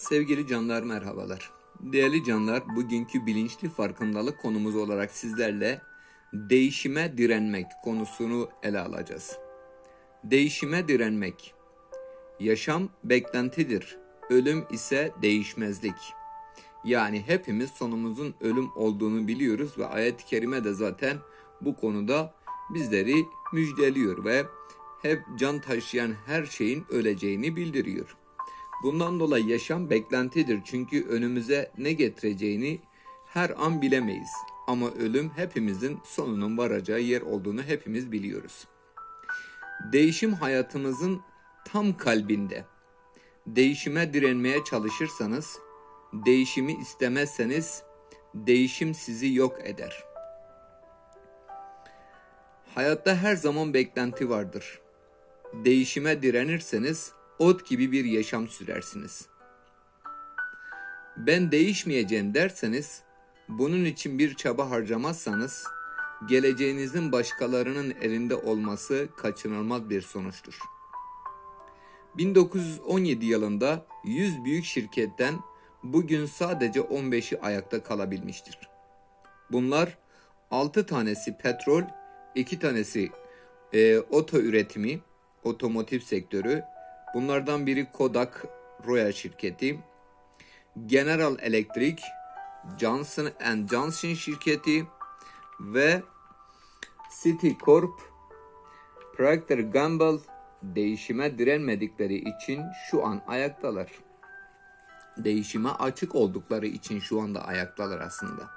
Sevgili canlar merhabalar. Değerli canlar, bugünkü bilinçli farkındalık konumuz olarak sizlerle değişime direnmek konusunu ele alacağız. Değişime direnmek. Yaşam beklentidir. Ölüm ise değişmezlik. Yani hepimiz sonumuzun ölüm olduğunu biliyoruz ve ayet-i kerime de zaten bu konuda bizleri müjdeliyor ve hep can taşıyan her şeyin öleceğini bildiriyor. Bundan dolayı yaşam beklentidir çünkü önümüze ne getireceğini her an bilemeyiz. Ama ölüm hepimizin sonunun varacağı yer olduğunu hepimiz biliyoruz. Değişim hayatımızın tam kalbinde. Değişime direnmeye çalışırsanız, değişimi istemezseniz değişim sizi yok eder. Hayatta her zaman beklenti vardır. Değişime direnirseniz ot gibi bir yaşam sürersiniz. Ben değişmeyeceğim derseniz, bunun için bir çaba harcamazsanız, geleceğinizin başkalarının elinde olması kaçınılmaz bir sonuçtur. 1917 yılında 100 büyük şirketten bugün sadece 15'i ayakta kalabilmiştir. Bunlar 6 tanesi petrol, 2 tanesi e, oto üretimi, otomotiv sektörü, bunlardan biri Kodak Royal şirketi, General Electric, Johnson Johnson şirketi ve Citicorp, Procter Gamble değişime direnmedikleri için şu an ayaktalar. Değişime açık oldukları için şu anda ayaktalar aslında.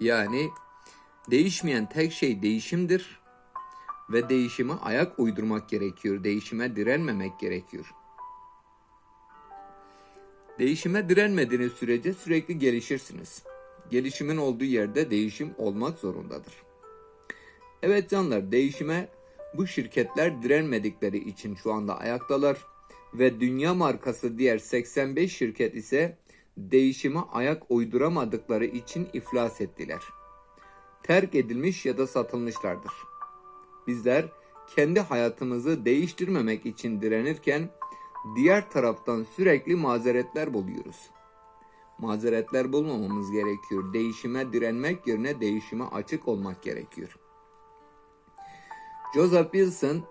Yani değişmeyen tek şey değişimdir ve değişime ayak uydurmak gerekiyor. Değişime direnmemek gerekiyor. Değişime direnmediğiniz sürece sürekli gelişirsiniz. Gelişimin olduğu yerde değişim olmak zorundadır. Evet canlar değişime bu şirketler direnmedikleri için şu anda ayaktalar ve dünya markası diğer 85 şirket ise değişime ayak uyduramadıkları için iflas ettiler. Terk edilmiş ya da satılmışlardır. Bizler kendi hayatımızı değiştirmemek için direnirken diğer taraftan sürekli mazeretler buluyoruz. Mazeretler bulmamamız gerekiyor. Değişime direnmek yerine değişime açık olmak gerekiyor. Joseph Wilson,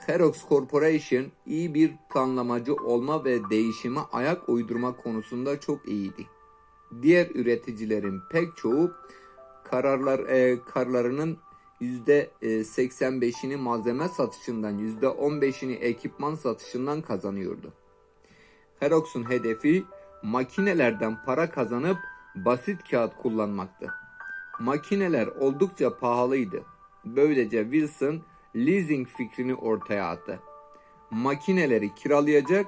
Xerox Corporation iyi bir planlamacı olma ve değişime ayak uydurma konusunda çok iyiydi. Diğer üreticilerin pek çoğu kararlar e, karlarının %85'ini malzeme satışından, %15'ini ekipman satışından kazanıyordu. Xerox'un hedefi makinelerden para kazanıp basit kağıt kullanmaktı. Makineler oldukça pahalıydı. Böylece Wilson leasing fikrini ortaya attı. Makineleri kiralayacak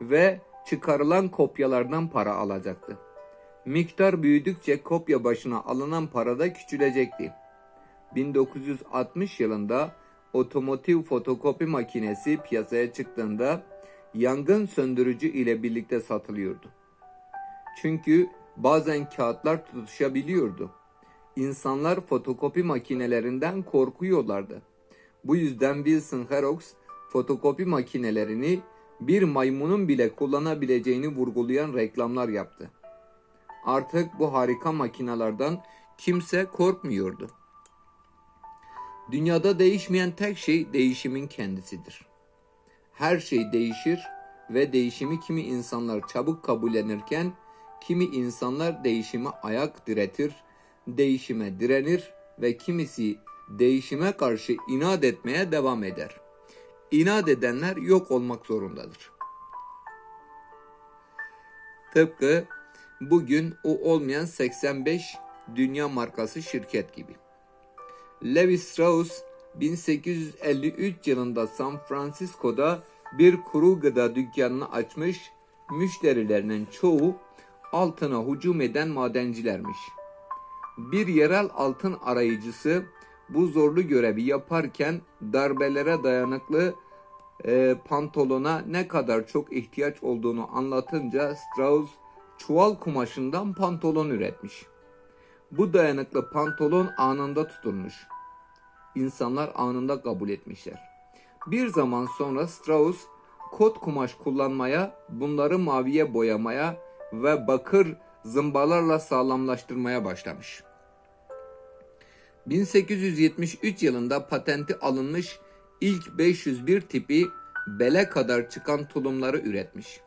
ve çıkarılan kopyalardan para alacaktı. Miktar büyüdükçe kopya başına alınan para da küçülecekti. 1960 yılında otomotiv fotokopi makinesi piyasaya çıktığında yangın söndürücü ile birlikte satılıyordu. Çünkü bazen kağıtlar tutuşabiliyordu. İnsanlar fotokopi makinelerinden korkuyorlardı. Bu yüzden Wilson Xerox fotokopi makinelerini bir maymunun bile kullanabileceğini vurgulayan reklamlar yaptı. Artık bu harika makinelerden kimse korkmuyordu. Dünyada değişmeyen tek şey değişimin kendisidir. Her şey değişir ve değişimi kimi insanlar çabuk kabullenirken kimi insanlar değişime ayak diretir, değişime direnir ve kimisi değişime karşı inat etmeye devam eder. İnat edenler yok olmak zorundadır. Tıpkı bugün o olmayan 85 dünya markası şirket gibi. Levi Strauss 1853 yılında San Francisco'da bir kuru gıda dükkanını açmış, müşterilerinin çoğu altına hücum eden madencilermiş. Bir yerel altın arayıcısı bu zorlu görevi yaparken darbelere dayanıklı e, pantolona ne kadar çok ihtiyaç olduğunu anlatınca Strauss çuval kumaşından pantolon üretmiş. Bu dayanıklı pantolon anında tutulmuş. İnsanlar anında kabul etmişler. Bir zaman sonra Strauss kot kumaş kullanmaya, bunları maviye boyamaya ve bakır zımbalarla sağlamlaştırmaya başlamış. 1873 yılında patenti alınmış ilk 501 tipi bele kadar çıkan tulumları üretmiş.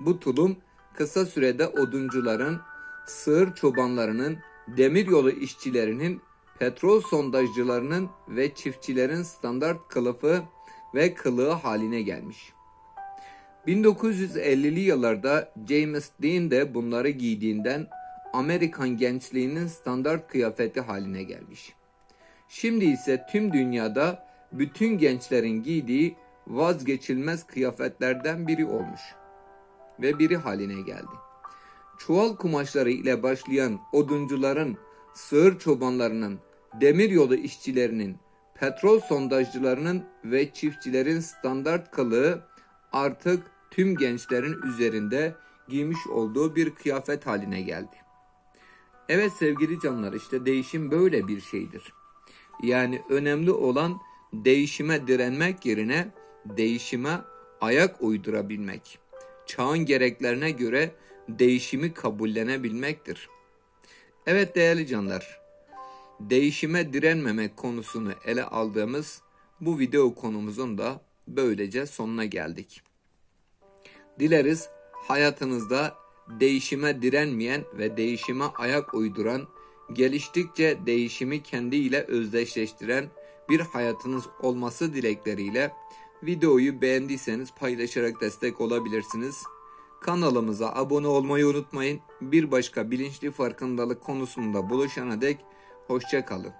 Bu tulum kısa sürede oduncuların, sığır çobanlarının, demiryolu işçilerinin, petrol sondajcılarının ve çiftçilerin standart kılıfı ve kılığı haline gelmiş. 1950'li yıllarda James Dean de bunları giydiğinden Amerikan gençliğinin standart kıyafeti haline gelmiş. Şimdi ise tüm dünyada bütün gençlerin giydiği vazgeçilmez kıyafetlerden biri olmuş ve biri haline geldi. Çuval kumaşları ile başlayan oduncuların, sığır çobanlarının, demiryolu işçilerinin, petrol sondajcılarının ve çiftçilerin standart kılığı artık tüm gençlerin üzerinde giymiş olduğu bir kıyafet haline geldi. Evet sevgili canlar işte değişim böyle bir şeydir. Yani önemli olan değişime direnmek yerine değişime ayak uydurabilmek. Çağın gereklerine göre değişimi kabullenebilmektir. Evet değerli canlar, değişime direnmemek konusunu ele aldığımız bu video konumuzun da böylece sonuna geldik. Dileriz hayatınızda değişime direnmeyen ve değişime ayak uyduran, geliştikçe değişimi kendiyle özdeşleştiren bir hayatınız olması dilekleriyle videoyu beğendiyseniz paylaşarak destek olabilirsiniz. Kanalımıza abone olmayı unutmayın. Bir başka bilinçli farkındalık konusunda buluşana dek hoşça kalın.